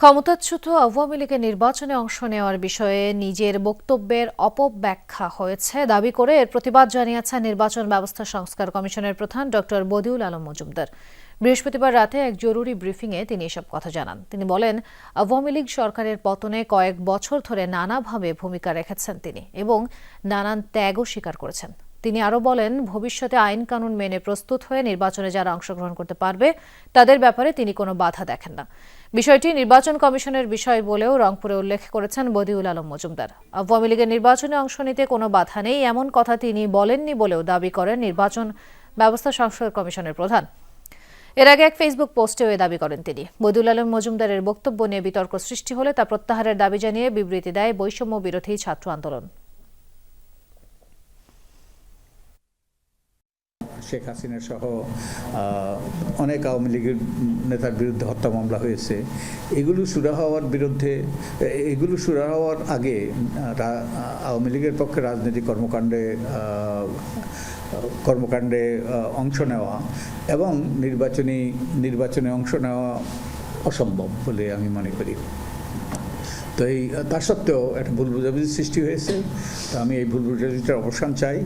ক্ষমতাচ্যুত আওয়ামী লীগের নির্বাচনে অংশ নেওয়ার বিষয়ে নিজের বক্তব্যের অপব্যাখ্যা হয়েছে। দাবি করে এর প্রতিবাদ জানিয়েছেন নির্বাচন ব্যবস্থা সংস্কার কমিশনের প্রধান ডক্টর বদিউল আলম মজুমদার। বৃহস্পতিবার রাতে এক জরুরি ব্রিফিংয়ে তিনি এসব কথা জানান। তিনি বলেন, আওয়ামী লীগ সরকারের পতনে কয়েক বছর ধরে নানাভাবে ভূমিকা রেখেছেন তিনি এবং নানান ত্যাগও স্বীকার করেছেন। তিনি আরও বলেন, ভবিষ্যতে আইন কানুন মেনে প্রস্তুত হয়ে নির্বাচনে যারা অংশগ্রহণ করতে পারবে, তাদের ব্যাপারে তিনি কোনো বাধা দেখেন না। বিষয়টি নির্বাচন কমিশনের বিষয় বলেও রংপুরে উল্লেখ করেছেন বদিউল আলম মজুমদার। আওয়ামী লীগের নির্বাচনে অংশ নিতে কোনো বাধা নেই, এমন কথা তিনি বলেননি বলেও দাবি করেন নির্বাচন ব্যবস্থা সংস্কার কমিশনের প্রধান। এর আগে এক ফেসবুক পোস্টেও এ দাবি করেন তিনি। বদিউল আলম মজুমদারের বক্তব্য নিয়ে বিতর্ক সৃষ্টি হলে তা প্রত্যাহারের দাবি জানিয়ে বিবৃতি দেয় বৈষম্য বিরোধী ছাত্র আন্দোলন। শেখ হাসিনা সহ অনেক আওয়ামী লীগের নেতার বিরুদ্ধে হত্যা মামলা হয়েছে। এগুলো সুরা হওয়ার বিরুদ্ধে, এগুলো সুরা হওয়ার আগে আওয়ামী লীগের পক্ষে রাজনৈতিক কর্মকাণ্ডে কর্মকাণ্ডে অংশ নেওয়া এবং নির্বাচনী, নির্বাচনে অংশ নেওয়া অসম্ভব বলে আমি মনে করি। তো এই তা সত্ত্বেও একটা ভুল বুঝাবুঝি সৃষ্টি হয়েছে। তো আমি এই ভুল বুঝাবুঝিটার অবসান চাই।